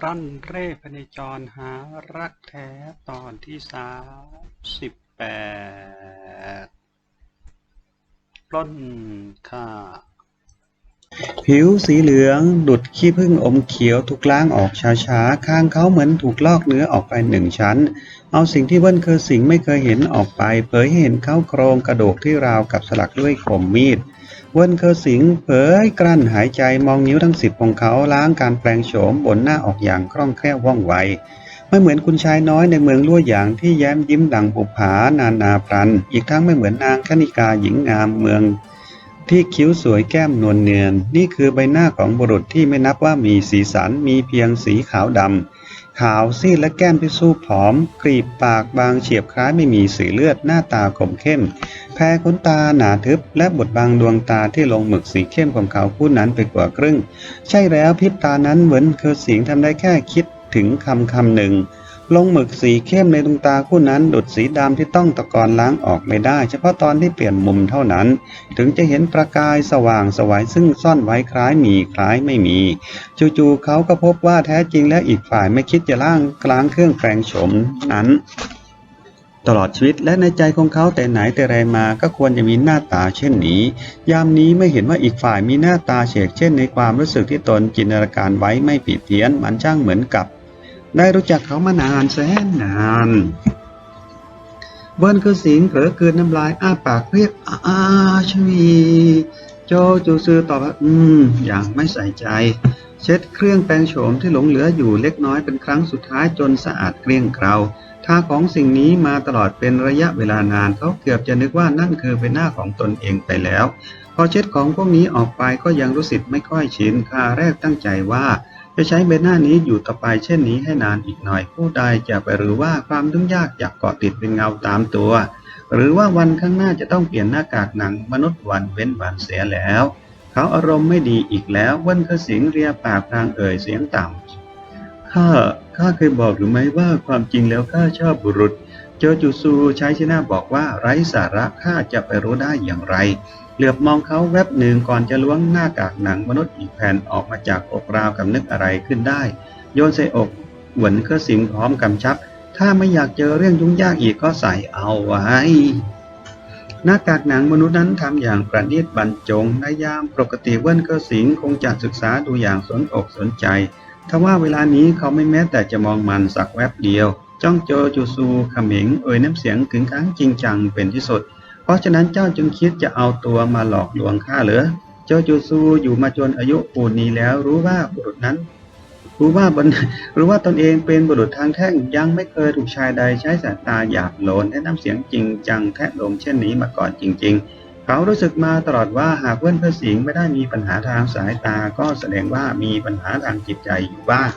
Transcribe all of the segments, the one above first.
ร่อนเร่พเนจรหารักแท้ตอนที่สามสิบแปดปล้นค่า ผิวสีเหลืองดุดขี้ผึ้งอมเขียวถูกล้างออกช้าๆ ข้างเขาเหมือนถูกลอกเนื้อออกไปหนึ่งชั้น เอาสิ่งที่เบิ้ลเคอสิงไม่เคยเห็นออกไป เผยให้เห็นเขาโครงกระโดกที่ราวกับสลักด้วยคมมีด เวินเคอสิงเผยกลั้นหายใจมองนิ้วทั้งสิบของเขาล้างการแปลงโฉมบนหน้าออกอย่างคล่องแคล่วว่องไวไม่เหมือนคุณชายน้อยในเมืองลั่วหยางที่แย้มยิ้มดังบุผานานาพรัน อีกทั้งไม่เหมือนนางคณิกาหญิงงามเมือง ที่คิ้วสวยแก้มนวลเนียน นี่คือใบหน้าของบุรุษที่ไม่นับว่ามีสีสันมีเพียงสีขาวดำ ขาวซีดและแก้มพิสูผอม กรีบปากบางเฉียบคล้ายไม่มีสีเลือดหน้าตาคมเข้ม แพ้ขนตาหนาทึบ และบดบังดวงตาที่ลงหมึกสีเข้มของเขาผู้นั้นไปกว่าครึ่ง ใช่แล้วพิบตานั้นเหมือนเคอสิงทำได้แค่คิดถึงคำคำหนึ่ง ลงหมึกสีเข้มในดวงตาคู่นั้นดุดสีดำที่ต้องตะกอนล้างออกไม่ได้ เฉพาะตอนที่เปลี่ยนมุมเท่านั้น ถึงจะเห็นประกายสว่างสวัยซึ่งซ่อนไว้คล้ายมีคล้ายไม่มีจู่ๆเขาก็พบว่าแท้จริงแล้วอีกฝ่ายไม่คิดจะล่างกลางเครื่องแปลงโฉมนั้นตลอดชีวิตและในใจของเขาแต่ไหนแต่ไรมาก็ควรจะมีหน้าตาเช่นนี้ ยามนี้ไม่เห็นว่าอีกฝ่ายมีหน้าตาเฉกเช่นในความรู้สึกที่ตนจินตนาการไว้ไม่ผิดเพี้ยนมันช่างเหมือนกับ ได้รู้จักเขามานานแสนนานเบิ้ลคือสิงเผลอกลืนน้ำลายอ้าปากเรียกอาอาชวีโจจูซือตอบว่าอืม อย่างไม่ใส่ใจ เช็ดเครื่องแปรงโฉมที่หลงเหลืออยู่เล็กน้อยเป็นครั้งสุดท้ายจนสะอาดเกลี้ยงเกลาท่าของสิ่งนี้มาตลอดเป็นระยะเวลานานเขาเกือบจะนึกว่านั่นคือเป็นหน้าของตนเองไปแล้ว พอเช็ดของพวกนี้ออกไปก็ยังรู้สึกไม่ค่อยชินคาแรกตั้งใจว่า จะใช้ใบหน้านี้อยู่ต่อไปเช่นนี้ให้นานอีกหน่อยผู้ใดจะไปหรือว่าความยุ่งยากอยากเกาะติดเป็นเงาตามตัว หรือว่าวันข้างหน้าจะต้องเปลี่ยนหน้ากากหนังมนุษย์วันเว้นวันเสียแล้ว เขาอารมณ์ไม่ดีอีกแล้ววันกระสิงเรียปากพลางเอ่ยเสียงต่ำข้าข้าเคยบอกหรือไม่ว่าความจริงแล้วข้าชอบบุรุษ โจจูซูใช้ชนะบอกว่าไร้สาระข้าจะไปรู้ได้อย่างไร เหลือบมองเขาแวบหนึ่งก่อนจะล้วงหน้ากากหนังมนุษย์อีกแผ่นออกมาจากอกราวกับนึกอะไรขึ้นได้ โยนใส่อกเหมือนเครือสิงพร้อมกำชับ ถ้าไม่อยากเจอเรื่องยุ่งยากอีกก็ใส่เอาไว้ หน้ากากหนังมนุษย์นั้นทำอย่างประณีตบรรจงในยามปกติเว้นเครือสิงคงจะศึกษาดูอย่างสนอกสนใจทว่าเวลานี้เขาไม่แม้แต่จะมองมันสักแวบเดียว จ้องโจจูซูขมิงเอ่ยน้ำเสียงขึงขังจริงจังเป็นที่สุด เพราะฉะนั้นเจ้าจึงคิดจะเอาตัวมาหลอกลวงข้าเหรอ เจ้าจูซูอยู่มาจนอายุปูนนี้แล้วรู้ว่าบุรุษนั้น รู้ว่าบนรู้ว่าตนเองเป็นบุรุษทางแท่งยังไม่เคยถูกชายใดใช้สายตาหยาบโลนและน้ำเสียงจริงจังแทะลงเช่นนี้มาก่อนจริง ๆเขารู้สึกมาตลอดว่าหากเว้นเพื่อสิงไม่ได้มีปัญหาทางสายตาก็แสดงว่ามีปัญหาทางจิตใจอยู่บ้าง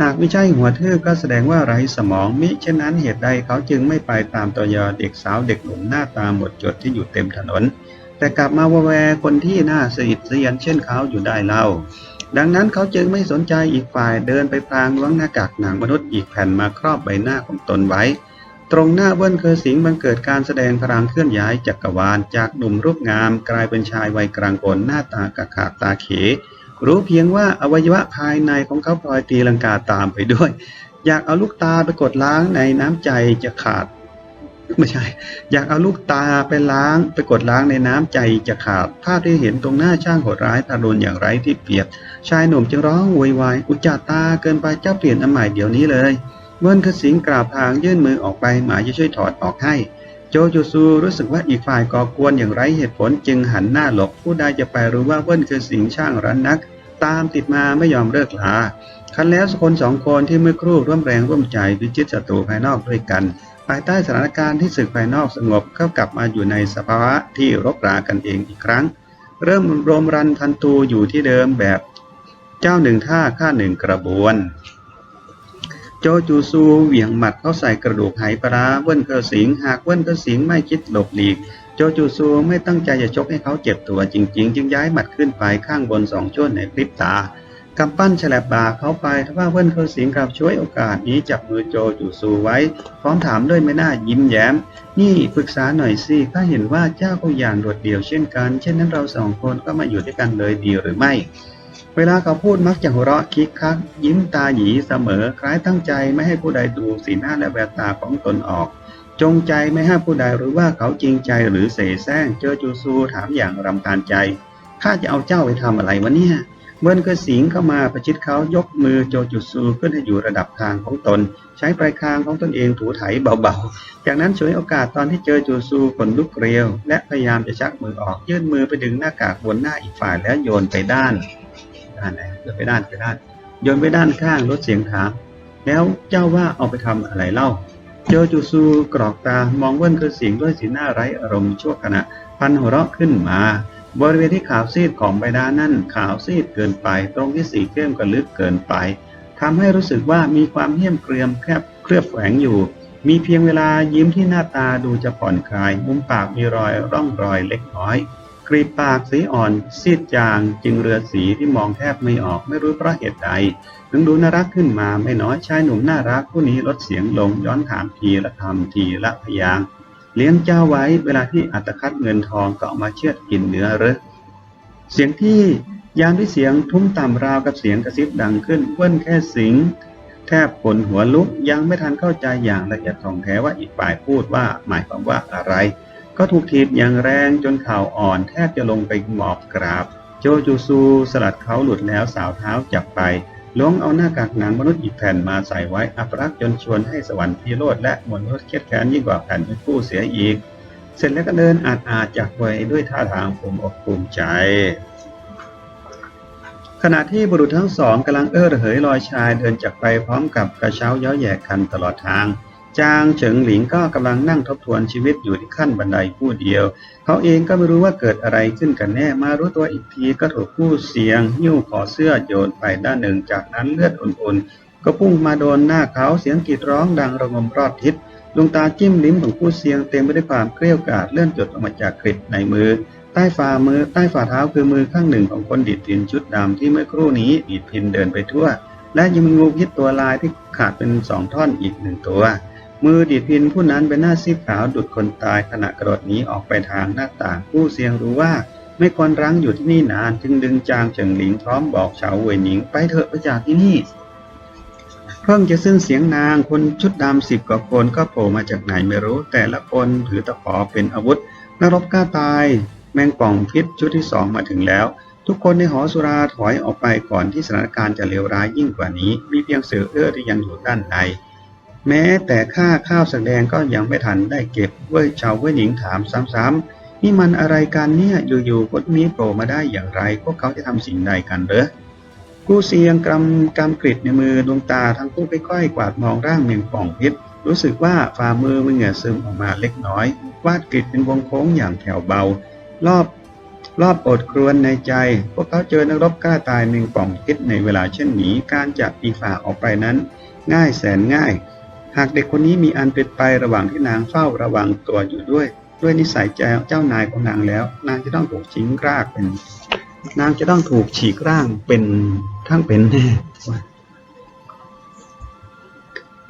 หากไม่ใช่หัวทื่อก็แสดงว่าไร้สมองมิเช่นนั้นเหตุใดเขาจึงไม่ไปตามตัวยอเด็กสาวเด็กหนุ่มหน้าตาหมดจดที่อยู่เต็มถนน แต่กลับมาวาแวคนที่หน้าสอิดเสียนเช่นเขาอยู่ได้เล่า ดังนั้นเขาจึงไม่สนใจอีกฝ่ายเดินไปพลางล้วงหน้ากากหนังมนุษย์อีกแผ่นมาครอบใบหน้าของตนไว้ ตรงหน้าเบิ้ลเคอสิงบังเกิดการแสดงพลังเคลื่อนย้ายจักรวาล จากหนุ่มรูปงาม กลายเป็นชายวัยกลางคนหน้าตากระขากตาเข รู้เพียงว่าอวัยวะภายในของเขาพลอยตีลังกาตามไปด้วย อยากเอาลูกตาไปกดล้างในน้ำใจจะขาด ไม่ใช่ อยากเอาลูกตาไปล้างไปกดล้างในน้ำใจจะขาด ภาพที่เห็นตรงหน้าช่างโหดร้ายทารุณอย่างไร้ที่เปรียบ ชายหนุ่มจึงร้องโวยวายอุจจาตาเกินไปเจ้าเปลี่ยนอันใหม่เดี๋ยวนี้เลยเวินคือสิงกราบพลางยื่นมือออกไปหมายจะช่วยถอดออกให้โจจูซูรู้สึกว่าอีกฝ่ายก่อกวนอย่างไร้เหตุผลจึงหันหน้าหลบผู้ใดจะไปรู้ว่าเวิร์นคือสิงช่างรันนัก ตามติดมาไม่ยอมเลิกลาคันแล้วคนสองคนที่เมื่อครู่ร่วมแรงร่วมใจพิจิตศัตรูภายนอกด้วยกัน ภายใต้สถานการณ์ที่ศึกภายนอกสงบเข้ากลับมาอยู่ในสภาวะที่รบรากันเองอีกครั้ง เริ่มรวมรันทันตูอยู่ที่เดิมแบบ เจ้าหนึ่งท่าข้าหนึ่งกระบวน โจจูซูเหวี่ยงหมัดเข้าใส่กระดูกไหปลาร้าเว้นเคอสิง หากเว้นเคอสิงไม่คิดหลบหลีก โจจูซูไม่ตั้งใจจะชกให้เขาเจ็บตัวจริง ๆ จึงย้ายหมัดขึ้นไปข้างบนสองช่วงในพริบตากำปั้นฉลับบ่าเขาไปทว่าเว้นเคอสิงกลับช่วยโอกาสนี้จับมือโจจูซูไว้ พร้อมถามด้วยไม่น่ายิ้มแย้ม นี่ปรึกษาหน่อยสิข้าเห็นว่าเจ้าก็อย่างโดดเดี่ยวเช่นกัน เช่นนั้นเราสองคนก็มาอยู่ด้วยกันเลยดีหรือไม่ เวลาเขาพูดมักจะหัวเราะคิกคัก ยิ้มตาหยีเสมอ คล้ายตั้งใจไม่ให้ผู้ใดดูสีหน้าและแววตาของตนออก จงใจไม่ให้ผู้ใดรู้ว่าเขาจริงใจหรือเสแสร้งเจอจูซูถามอย่างรำคาญใจข้าจะเอาเจ้าไปทำอะไรวะเนี่ยเบิ้นก็สิงเข้ามาประชิดเขายกมือโจจูซูขึ้นให้อยู่ระดับคางของตน ใช้ปลายคางของตนเองถูไถเบาๆ จากนั้นฉวยโอกาสตอนที่เจอจูซูขนลุกเรียว และพยายามจะชักมือออกยื่นมือไปดึงหน้ากากบนหน้าอีกฝ่ายแล้วโยนไปด้าน ด้านไหนโยนไปด้านไปด้านโยนไปด้านข้างลดเสียงถาม แล้วเจ้าว่าเอาไปทำอะไรเล่าเจอจูซูกรอกตามองเว้นคือเสิงด้วยสีหน้าไร้อารมณ์ชั่วขณะ พันหัวเราะขึ้นมา บริเวณที่ขาวซีดของใบหน้านั่นขาวซีดเกินไป ตรงที่สีเข้มก็ลึกเกินไปทำให้รู้สึกว่ามีความเหี้ยมเกรียมแคบเคลือบแฝงอยู่ มีเพียงเวลายิ้มที่หน้าตาดูจะผ่อนคลาย มุมปากมีรอยร่องรอยเล็กน้อย กรีบปากสีอ่อนซีดจางจึงเรือสีที่มองแทบไม่ออกไม่รู้เพราะเหตุใดถึงดูน่ารักขึ้นมาไม่น้อยชายหนุ่มน่ารักผู้นี้ลดเสียงลงย้อนถามทีละคำทีละพยางเลี้ยงเจ้าไว้เวลาที่อัตคัดเงินทองก็มาเชือดกินเนื้อหรือเสียงที่ยามที่เสียงทุ้มต่ำราวกับเสียงกระซิบดังขึ้นเว้นแค่สิงแทบขนหัวลุกยังไม่ทันเข้าใจอย่างละเอียดท่องแท้ว่าอีกฝ่ายพูดว่าหมายความว่าอะไร ก็ถูกถีบอย่างแรงจนเข่าอ่อนแทบจะลงไปหมอบกราบ โจจูซูสลัดเขาหลุดแล้วสาวเท้าจับไปล้วงเอาหน้ากากหนังมนุษย์อีกแผ่นมาใส่ไว้อัปรักษ์จนชวนให้สวรรค์พิโรธและมนุษย์เครียดแค้นยิ่งกว่าแผ่นเป็นผู้เสียอีก เสร็จแล้วก็เดินอาดอาดจากไปด้วยท่าทางภูมิอกภูมิใจ ขณะที่บุรุษทั้งสองกำลังเอ้อระเหยลอยชายเดินจากไปพร้อมกับกระเช้าย้าแย่กันตลอดทาง จางเฉิงหลิงก็กำลังนั่งทบทวนชีวิตอยู่ที่ขั้นบันไดผู้เดียว เขาเองก็ไม่รู้ว่าเกิดอะไรขึ้นกันแน่ มารู้ตัวอีกทีก็ถูกผู้เสียงหิ้วขอเสื้อโยนไปด้านหนึ่ง จากนั้นเลือดอุ่นๆ ก็พุ่งมาโดนหน้าเขาเสียงกรีดร้องดังระงมรอบทิศดวงตาจิ้มลิ้มของผู้เสียงเต็มไปด้วยความเกลี้ยวกราดเลื่อนจดออกมาจากกริดในมือ ใต้ฝ่ามือใต้ฝ่าเท้าคือมือข้างหนึ่งของคนดีดพินชุดดำที่เมื่อครู่นี้ดีดพินเดินไปทั่ว และยังมีงูพิษตัวลายที่ขาดเป็นสองท่อนอีกหนึ่งตัว มือดีดพินผู้นั้นเป็นหน้าซีดขาวดุดคนตายขณะกระโดดหนีออกไปทางหน้าต่างผู้เสียงรู้ว่าไม่ควรรั้งอยู่ที่นี่นานจึงดึงจางเฉิงหลิงพร้อมบอกเฉาเวยหนิงไปเถอะไปจากที่นี่เพิ่งจะสิ้นเสียงนางคนชุดดำสิบกว่าคนก็โผล่มาจากไหนไม่รู้ แต่ละคนถือตะขอเป็นอาวุธนรบกล้าตาย แมงป่องพิษชุดที่สองมาถึงแล้ว ทุกคนในหอสุราถอยออกไปก่อนที่สถานการณ์จะเลวร้ายยิ่งกว่านี้ มีเพียงเสือเอื้อที่ยังอยู่ด้านใน แม้แต่ค่าข้าวแสดงก็ยังไม่ทันได้เก็บ เว้ยชาวเว้ยหญิงถามซ้ำๆนี่มันอะไรกันเนี่ยอยู่ๆคนนี้โผล่มาได้อย่างไร พวกเขาจะทำสิ่งใดกันเหรอกูเสียงกำกำกริดในมือดวงตาทั้งคู่ค่อยๆกวาดมองร่างเมงป่องพิษรู้สึกว่าฝ่ามือมันเหงื่อซึมออกมาเล็กน้อย วาดกริดเป็นวงโค้งอย่างแถวเบา รอบรอบอดครวนในใจ พวกเขาเจอนักรบกล้าตายเมงป่องพิษในเวลาเช่นนี้การจับปีฝ่าออกไปนั้น ง่ายแสนง่าย หากเด็กคนนี้มีอันเป็นไประหว่างที่นางเฝ้าระวังตัวอยู่ด้วย ด้วยนิสัยเจ้าเจ้านายของนางแล้ว นางจะต้องถูกชิงรากเป็น นางจะต้องถูกฉีกร่างเป็นทั้งเป็นแน่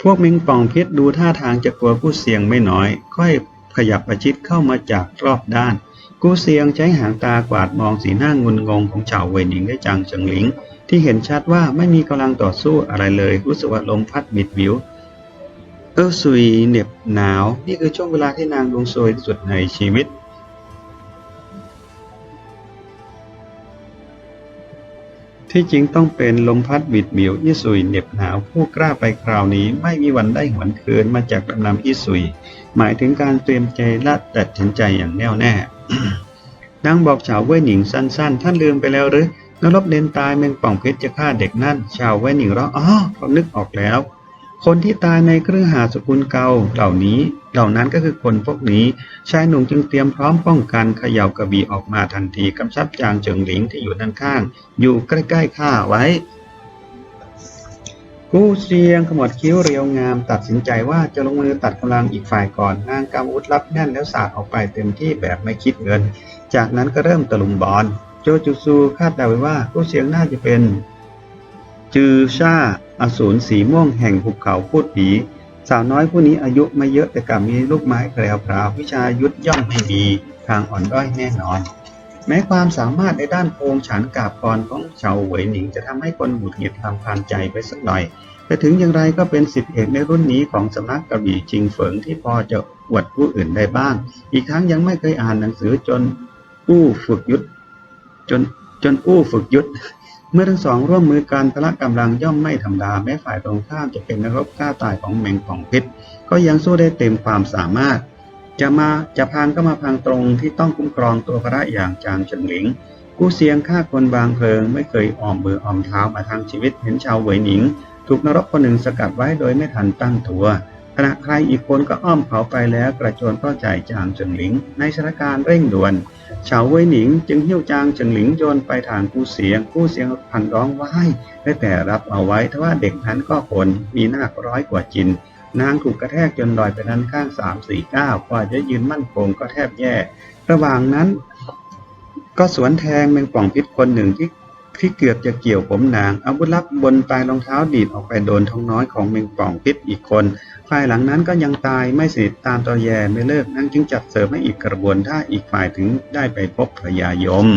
พวกมิงป่องพิษดูท่าทางจะกลัวกู้เสียงไม่น้อย ค่อยขยับประชิดเข้ามาจากรอบด้าน กู้เสียงใช้หางตากวาดมองสีหน้างุนงงของชาวเวยหนิงได้จางเฉิงหลิง ที่เห็นชัดว่าไม่มีกำลังต่อสู้อะไรเลยรู้สึกว่าลมพัดบิดวิว เออสุยเหน็บหนาว นี่คือช่วงเวลาที่นางดวงซวยที่สุดในชีวิต ที่จริงต้องเป็นลมพัดบิดบิวอิสุยเหน็บหนาว ผู้กล้าไปคราวนี้ไม่มีวันได้หวนคืนมาจากลำนำอิสุย หมายถึงการเตรียมใจและตัดสินใจอย่างแน่วแน่นางบอกชาวเว่ยหนิงสั้นๆ ท่านลืมไปแล้วหรือนรบเดนตายแมงป่องเพชรจะฆ่าเด็กนั่น ชาวเว่ยหนิงร้องอ๋อเขานึกออกแล้ว คนที่ตายในเครือหาสกุลเก่าเหล่านี้ เหล่านั้นก็คือคนพวกนี้ชายหนุ่มจึงเตรียมพร้อมป้องกันเขย่ากระบี่ออกมาทันทีกำชับจางเฉิงหลิงที่อยู่ด้านข้าง อยู่ใกล้ๆข้าไว้ กู้เสียงขมวดคิ้วเรียวงาม ตัดสินใจว่าจะลงมือตัดกำลังอีกฝ่ายก่อนนางกำอาวุธลับแน่นแล้วสาดออกไปเต็มที่แบบไม่คิดเงิน จากนั้นก็เริ่มตะลุมบอลโจจูซูคาดเดาไว้ว่ากู้เสียงน่าจะเป็นจือชา อสูรสีม่วงแห่งภูเขาพูดผี สาวน้อยผู้นี้อายุไม่เยอะแต่กลับมีลูกไม้แพรวพราววิชายุทธย่อมไม่มีทางอ่อนด้อยแน่นอน แม้ความสามารถในด้านโพงฉันกาบกรของเฉาเหวยหนิงจะทำให้คนหงุดหงิดทำพานใจไปสักหน่อย แต่ถึงอย่างไรก็เป็นสิทธิเอกในรุ่นนี้ของสำนักกระบี่จิงเฟิงที่พอจะอวดผู้อื่นได้บ้าง อีกทั้งยังไม่เคยอ่านหนังสือจนอู้ฝึกยุทธจนจนอู้ฝึกยุทธ เมื่อทั้งสองร่วมมือกันพละกำลังย่อมไม่ธรรมดาแม้ฝ่ายตรงข้ามจะเป็นนักรบกล้าตายของแมงป่องพิษก็ยังสู้ได้เต็มความสามารถ จะมาจะพังก็มาพังตรงที่ต้องคุ้มครองตัวพระอย่างจางเฉิงหลิงกู้เสียงฆ่าคนบางเพลิง ไม่เคยออมมือออมเท้ามาทางชีวิตเห็นชาวเหวยหนิง ถูกนรกคนหนึ่งสกัดไว้โดยไม่ทันตั้งตัว ขณะใครอีกคนก็อ้อมเผาไปแล้วกระโจนก็จ่ายจางเฉิงหลิง ในสถานการณ์เร่งด่วนเฉาเว่ยหนิงจึงหิ้วจางเฉิงหลิงโยนไปทางกู้เสียงกู้เสียงพันร้องว้ายได้แต่รับเอาไว้ทว่าเด็กนั้นก็คนมีหน้าร้อยกว่าจิน นางถูกกระแทกจนลอยไปด้นข้างสามสี่เก้ากว่าจะยืนมั่นคงก็แทบแย่ ระหว่างนั้น ก็สวนแทงแมงป่องพิษคนหนึ่งที่ที่เกือบจะเกี่ยวผมนางอาวุธลับบนปลายรองเท้าดีดออกไปโดนท้องน้อยของแมงป่องพิษอีกคน ฝ่ายหลังนั้นก็ยังตายไม่สนิทตามตอแยไม่เลิกนั่งจึงจัดเสริมให้อีกกระบวนท่าอีกฝ่ายถึงได้ไปพบพระยายม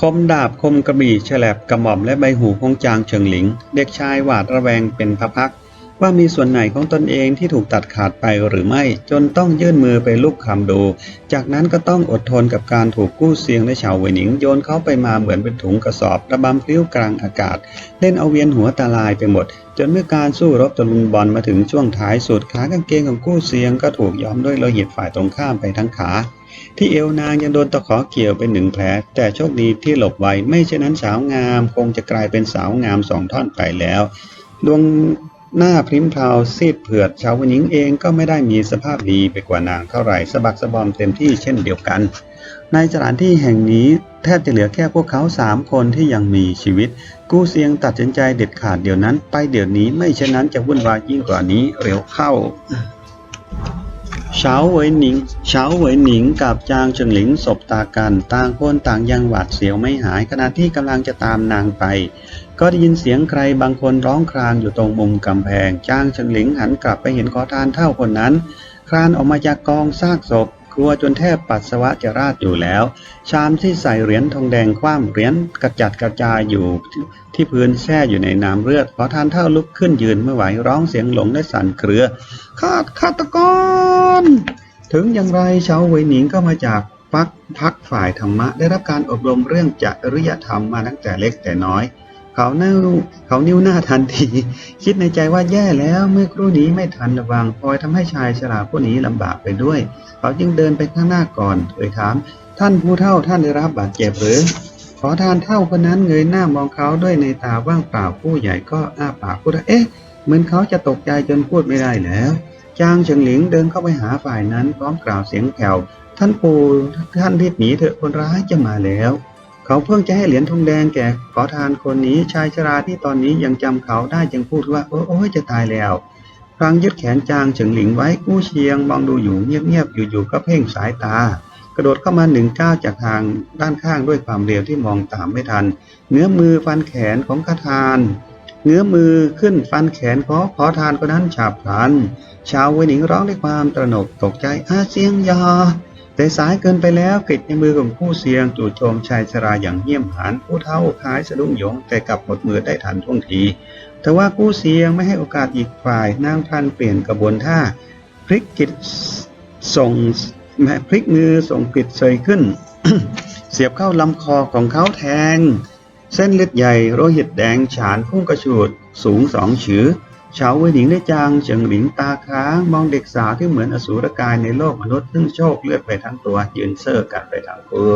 คมดาบคมกระบี่ฉลบกระหม่อมและใบหูของจางเฉิงหลิง เด็กชายหวาดระแวงเป็นพัก ว่ามีส่วนไหนของตนเองที่ถูกตัดขาดไปหรือไม่ จนต้องยื่นมือไปลูกคำดู จากนั้นก็ต้องอดทนกับการถูกกู้เสียงและชาวเวนิงโยนเข้าไปมาเหมือนเป็นถุงกระสอบระบำพลิ้วกลางอากาศ เล่นเอาเวียนหัวตาลายไปหมด จนเมื่อการสู้รบตะลุมบอลมาถึงช่วงท้ายสุดขากางเกงของกู้เสียงก็ถูกย้อมด้วยโลหิตฝ่ายตรงข้ามไปทั้งขาที่เอวนางยังโดนตะขอเกี่ยวเป็นหนึ่งแผล แต่โชคดีที่หลบไวไม่เช่นนั้นสาวงาม คงจะกลายเป็นสาวงามสองท่อนไปแล้ว ดวง หน้าพริ้มพลาวซีดเผือดชาวหญิงเองก็ไม่ได้มีสภาพดีไปกว่านางเท่าไหร่สะบักสะบอมเต็มที่เช่นเดียวกัน ในสถานที่แห่งนี้แทบจะเหลือแค่พวกเขาสามคนที่ยังมีชีวิต กู้เสียงตัดสินใจเด็ดขาดเดี๋ยวนั้น ไปเดี๋ยวนี้ไม่เช่นนั้นจะวุ่นวายยิ่งกว่านี้เร็วเข้าเฉาเหวยหนิงเฉาเหวยหนิงกับจางเฉิงหลิงสบตากัน ต่างคนต่างยังหวาดเสียวไม่หายขณะที่กำลังจะตามนางไป ก็ได้ยินเสียงใครบางคนร้องครางอยู่ตรงมุมกำแพง จ้างเฉิงหลิงหันกลับไปเห็นขอทานเท่าคนนั้น คลานออกมาจากกองซากศพกลัวจนแทบปัสสาวะจะราดอยู่แล้ว ชามที่ใส่เหรียญทองแดงคว่ำเหรียญกระจัดกระจายอยู่ที่ที่พื้นแช่อยู่ในน้ำเลือดขอทานเท่าลุกขึ้นยืนไม่ไหวร้องเสียงหลงและสั่นเครือฆาตฆาตกร ถึงอย่างไรชาวเวยหนิงก็มาจากพักพักฝ่ายธรรมะได้รับการอบรมเรื่องจริยธรรมมาตั้งแต่เล็กแต่น้อย เขาเนิ้วเขานิ้วหน้าทันที คิดในใจว่าแย่แล้วเมื่อครู่นี้ไม่ทันระวังพลอยทำให้ชายชราผู้นี้ลำบากไปด้วย เขาจึงเดินไปข้างหน้าก่อนเอ่ยถาม ท่านผู้เฒ่าท่านได้รับบาดเจ็บหรือ ขอทานเท่าคนนั้นเงยหน้ามองเขาด้วยในตาว่างเปล่าผู้ใหญ่ก็อ้าปากพูดเอ๊ะเหมือนเขาจะตกใจจนพูดไม่ได้แล้วจางเฉิงหลิงเดินเข้าไปหาฝ่ายนั้นพร้อมกล่าวเสียงแผ่วท่านปู่ท่านรีบหนีเถอะคนร้ายจะมาแล้ว เขาเพิ่งจะให้เหรียญทองแดงแก่ขอทานคนนี้ชายชราที่ตอนนี้ยังจำเขาได้จึงพูดว่าโอ้โอ้ยจะตายแล้วพลางยึดแขนจางเฉิงหลิงไว้กู้เชียงมองดูอยู่เงียบๆอยู่ๆก็เพ่งสายตา กระโดดเข้ามาหนึ่งก้าวจากทางด้านข้างด้วยความเร็วที่มองตามไม่ทันเงื้อมือฟันแขนของขทานเงื้อมือขึ้นฟันแขนขอขอทานคนนั้นฉับพลันชาวเวหนิงร้องด้วยความตระหนกตกใจอาเสียงยา แต่สายเกินไปแล้วกริดในมือของผู้เสียงจู่โจมชายชราอย่างเหี้ยมหานผู้เท่าคล้ายสะดุ้งหยงแต่กลับหมดมือได้ทันท่วงทีแต่ว่ากู้เสียงไม่ให้โอกาสอีกฝ่ายนางพันเปลี่ยนกระบวนท่าพลิกกิจส่งพลิกมือส่งกริดเซยขึ้น เสียบเข้าลำคอของเขาแทง เส้นเลือดใหญ่โรหิตแดงฉานพุ่งกระฉูดสูงสองฉือ ชาวเวยหนิงได้จางเฉิงหลิงตาค้าง มองเด็กสาวที่เหมือนอสูรกายในโลกมนุษย์ซึ่งโชคเลือดไปทั้งตัว ยืนเซ่อกันไปทั้งคู่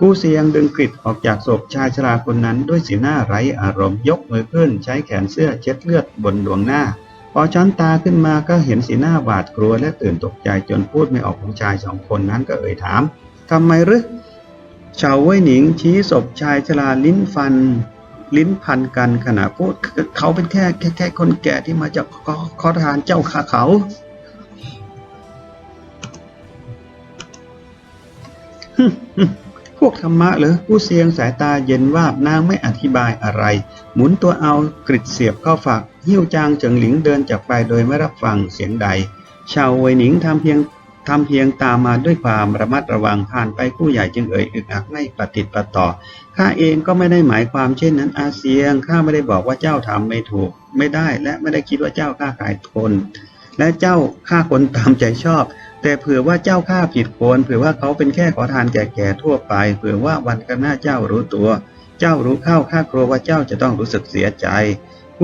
กู้เสียงดึงกริดออกจากศพชายชราคนนั้นด้วยสีหน้าไร้อารมณ์ยกมือขึ้นใช้แขนเสื้อเช็ดเลือดบนดวงหน้า พอช้อนตาขึ้นมาก็เห็นสีหน้าหวาดกลัวและตื่นตกใจจนพูดไม่ออกของชายสองคนนั้นก็เอ่ยถามทำไมหรือชาวเว่ยหนิงชี้ศพชายชราลิ้นฟัน ลิ้นพันกันขณะพูดเขาเป็นแค่แค่แค่คนแก่ที่มาจากขอขอทานเจ้าขาเขา พวกธรรมะเหรอผู้เสียงสายตาเย็นวาบนางไม่อธิบายอะไร หมุนตัวเอากริดเสียบเข้าฝัก หิ้วจางเฉิงหลิงเดินจากไปโดยไม่รับฟังเสียงใด ชาวเวยหนิงทำเพียง ทำเพียงตามมาด้วยความระมัดระวังผ่านไปผู้ใหญ่จึงเอ่ยอึกอักไม่ปฏิดประต่อ ข้าเองก็ไม่ได้หมายความเช่นนั้นอาเซียง ข้าไม่ได้บอกว่าเจ้าทำไม่ถูก ไม่ได้และไม่ได้คิดว่าเจ้าฆ่าขายคน และเจ้าฆ่าคนตามใจชอบ แต่เผื่อว่าเจ้าฆ่าผิดคนเผื่อว่าเขาเป็นแค่ขอทานแก่ๆทั่วไป เผื่อว่าวันข้างหน้าเจ้ารู้ตัว เจ้ารู้เข้าข้ากลัวว่าเจ้าจะต้องรู้สึกเสียใจ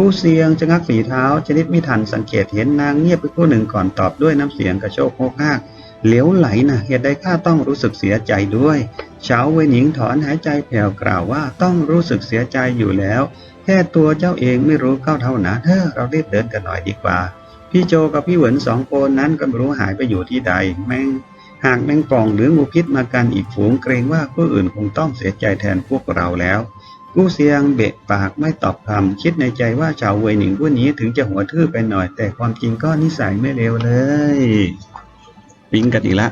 ผู้เสียงจะงักฝีเท้าชนิดไม่ทันสังเกตเห็นนางเงียบไปครู่หนึ่งก่อนตอบด้วยน้ำเสียงกระโชกโคกหกเหลวไหลนะเหตุใดข้าต้องรู้สึกเสียใจด้วยเฉาเวยหนิงถอนหายใจแผ่วกล่าวว่าต้องรู้สึกเสียใจอยู่แล้ว แค่ตัวเจ้าเองไม่รู้เข้าเท่านั้นเถอเรารีบเดินกันหน่อยดีกว่า พี่โจกับพี่เหวินสองคนนั้นก็ไม่รู้หายไปอยู่ที่ใด แมงหากแมงป่องหรืองูพิษมากันอีกฝูงเกรงว่าผู้อื่นคงต้องเสียใจแทนพวกเราแล้ว กู้เสียงเบะปากไม่ตอบคำคิดในใจว่าชาวเวยหนิงผู้นี้ถึงจะหัวทื่อไปหน่อย แต่ความจริงก็นิสัยไม่เลวเลย ปิ้งกันอีกละ